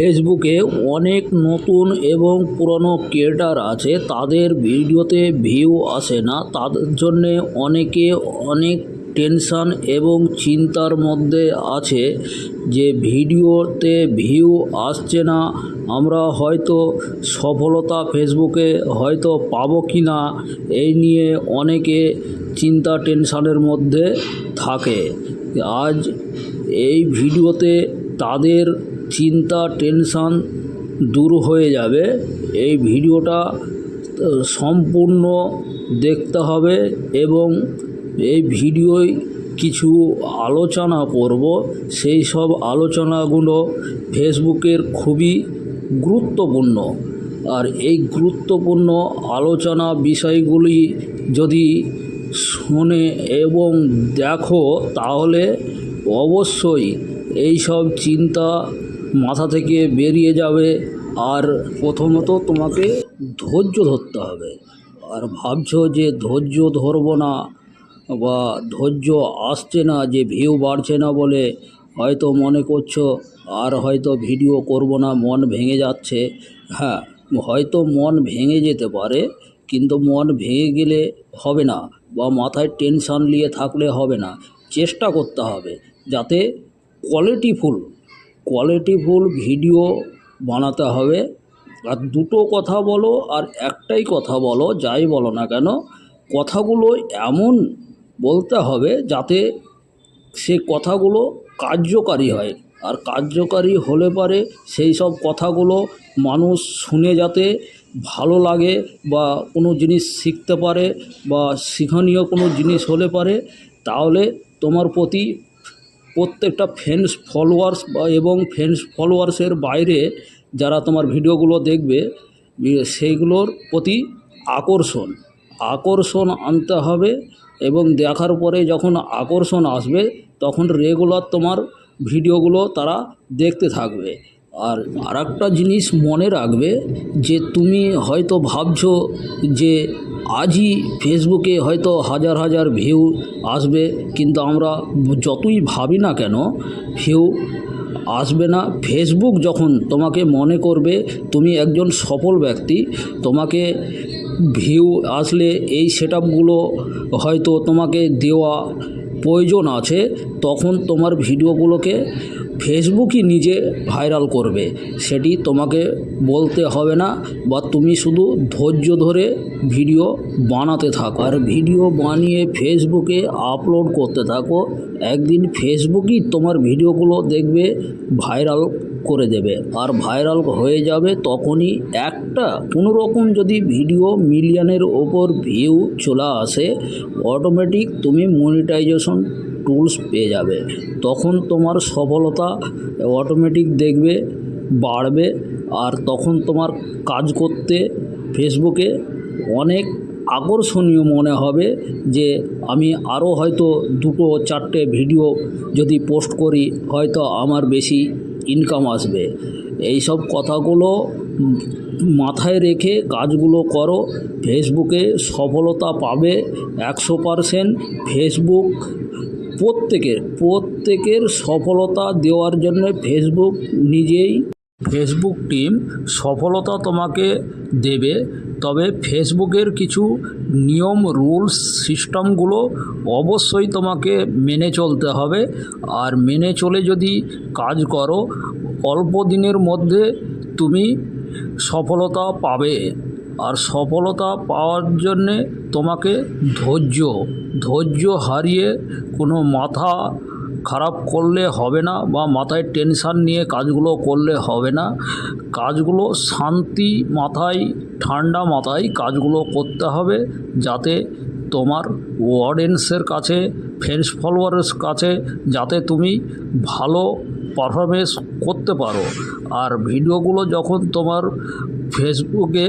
ফেসবুকে অনেক নতুন এবং পুরনো ক্রিয়েটার আছে। তাদের ভিডিওতে ভিউ আসে না। তাদের জন্যে অনেকে অনেক টেনশান এবং চিন্তার মধ্যে আছে যে ভিডিওতে ভিউ আসছে না, আমরা হয়তো সফলতা ফেসবুকে হয়তো পাবো কি না এই নিয়ে অনেকে চিন্তা টেনশানের মধ্যে থাকে। আজ এই ভিডিওতে তাদের চিন্তা, টেনশান দূর হয়ে যাবে। এই ভিডিওটা সম্পূর্ণ দেখতে হবে এবং এই ভিডিওয় কিছু আলোচনা করব। সেই সব আলোচনাগুলো ফেসবুকের খুবই গুরুত্বপূর্ণ। আর এই গুরুত্বপূর্ণ আলোচনা বিষয়গুলি যদি শোনে এবং দেখো, তাহলে অবশ্যই এই সব চিন্তা মাথা থেকে বেরিয়ে যাবে আর প্রথমত তোমাকে ধৈর্য ধরতে হবে। আর ভাবছ যে ধৈর্য ধরবো না বা ধৈর্য আসছে না, যে ভিউ বাড়ছে না বলে হয়তো মনে করছ, আর হয়তো ভিডিও করব না, মন ভেঙে যাচ্ছে। হ্যাঁ হয়তো মন ভেঙে যেতে পারে, কিন্তু মন ভেঙে গেলে হবে না বা মাথায় টেনশান নিয়ে থাকলে হবে না। চেষ্টা করতে হবে যাতে কোয়ালিটিফুল কোয়ালিটিফুল ভিডিও বানাতে হবে। আর দুটো কথা বলো আর একটাই কথা বলো, যাই বলো না কেন, কথাগুলো এমন বলতে হবে যাতে সে কথাগুলো কার্যকারী হয়। আর কার্যকারী হলে পারে সেই সব কথাগুলো মানুষ শুনে যাতে ভালো লাগে বা কোনো জিনিস শিখতে পারে বা শিক্ষণীয় কোনো জিনিস হলে পারে, তাহলে তোমার প্রতি প্রত্যেকটা ফ্রেন্ডস ফলোয়ার্স বা এবং ফ্রেন্ডস ফলোয়ার্সের বাইরে যারা তোমার ভিডিওগুলো দেখবে সেইগুলোর প্রতি আকর্ষণ। আকর্ষণ আনতে হবে এবং দেখার পরে যখন আকর্ষণ আসবে, তখন রেগুলার তোমার ভিডিওগুলো তারা দেখতে থাকবে। আর আরেকটা জিনিস মনে রাখবে যে তুমি হয়তো ভাবছ যে আজই ফেসবুকে হয়তো হাজার হাজার ভিউ আসবে, কিন্তু আমরা যতই ভাবি না কেন ভিউ আসবে না। ফেসবুক যখন তোমাকে মনে করবে, তুমি একজন সফল ব্যক্তি, তোমাকে ভিউ আসলে এই সেট হয়তো তোমাকে দেওয়া প্রয়োজন আছে, তখন তোমার ভিডিওগুলোকে ফেসবুকই নিজে ভাইরাল করবে। সেটি তোমাকে বলতে হবে না বা তুমি শুধু ধৈর্য ধরে ভিডিও বানাতে থাকো। আর ভিডিও বানিয়ে ফেসবুকে আপলোড করতে থাকো। একদিন ফেসবুকই তোমার ভিডিওগুলো দেখবে ভাইরাল করে দেবে। আর ভাইরাল হয়ে যাবে তখনই একটা। কোনো রকম যদি ভিডিও মিলিয়নের ওপর ভিউ চলে আসে অটোমেটিক তুমি মনিটাইজেশন টুলস পেয়ে যাবে। তখন তোমার সফলতা অটোমেটিক দেখবে, বাড়বে। আর তখন তোমার কাজ করতে ফেসবুকে অনেক আকর্ষণীয় মনে হবে যে, আমি আরও হয়তো দুটো চারটে ভিডিও যদি পোস্ট করি, হয়তো আমার বেশি ইনকাম আসবে। এই সব কথাগুলো মাথায় রেখে কাজগুলো করো। ফেসবুকে সফলতা পাবে একশো পারসেন্ট ফেসবুক প্রত্যেকের প্রত্যেকের সফলতা দেওয়ার জন্য ফেসবুক নিজেই ফেসবুক টিম সফলতা তোমাকে দেবে। তবে ফেসবুকের কিছু নিয়ম, রুলস, সিস্টেমগুলো অবশ্যই তোমাকে মেনে চলতে হবে। আর মেনে চলে যদি কাজ করো, অল্প দিনের মধ্যে তুমি সফলতা পাবে। আর সফলতা পাওয়ার জন্যে তোমাকে ধৈর্য ধৈর্য হারিয়ে কোনো মাথা খারাপ করলে হবে না বা মাথায় টেনশান নিয়ে কাজগুলো করলে হবে না। কাজগুলো শান্তি মাথায়, ঠান্ডা মাথায় কাজগুলো করতে হবে যাতে তোমার অডিয়েন্সের কাছে ফ্রেন্ডস ফলোয়ারের কাছে যাতে তুমি ভালো পারফরমেন্স করতে পারো। আর ভিডিওগুলো যখন তোমার ফেসবুকে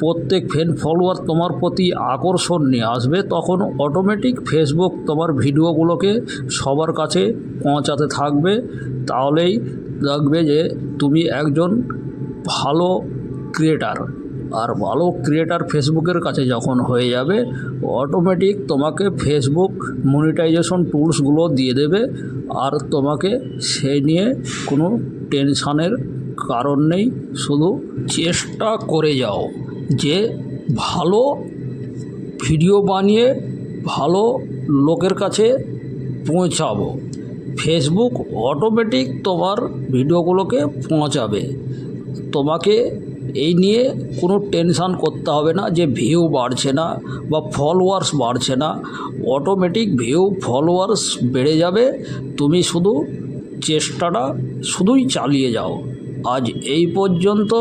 প্রত্যেক ফ্রেন্ড ফলোয়ার তোমার প্রতি আকর্ষণ নিয়ে আসবে, তখন অটোমেটিক ফেসবুক তোমার ভিডিওগুলোকে সবার কাছে পৌঁছাতে থাকবে। তাহলেই দেখবে যে তুমি একজন ভালো ক্রিয়েটার আর ভালো ক্রিয়েটার ফেসবুকের কাছে যখন হয়ে যাবে অটোমেটিক তোমাকে ফেসবুক মনিটাইজেশন টুলসগুলো দিয়ে দেবে। আর তোমাকে সেই নিয়ে কোনো টেনশানের কারণ নেই, শুধু চেষ্টা করে যাও। যে ভালো ভিডিও বানিয়ে ভালো লোকের কাছে পৌঁছাবো। ফেসবুক অটোমেটিক তোমার ভিডিওগুলোকে পৌঁছাবে। তোমাকে এই নিয়ে কোনো টেনশান করতে হবে না যে ভিউ বাড়ছে না বা ফলোয়ার্স বাড়ছে না। অটোমেটিক ভিউ ফলোয়ার্স বেড়ে যাবে। তুমি শুধু চেষ্টাটা শুধুই চালিয়ে যাও। আজ এই পর্যন্ত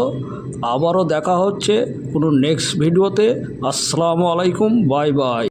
আবারও দেখা হচ্ছে কোনো নেক্সট ভিডিওতে আসসালামু আলাইকুম বাই বাই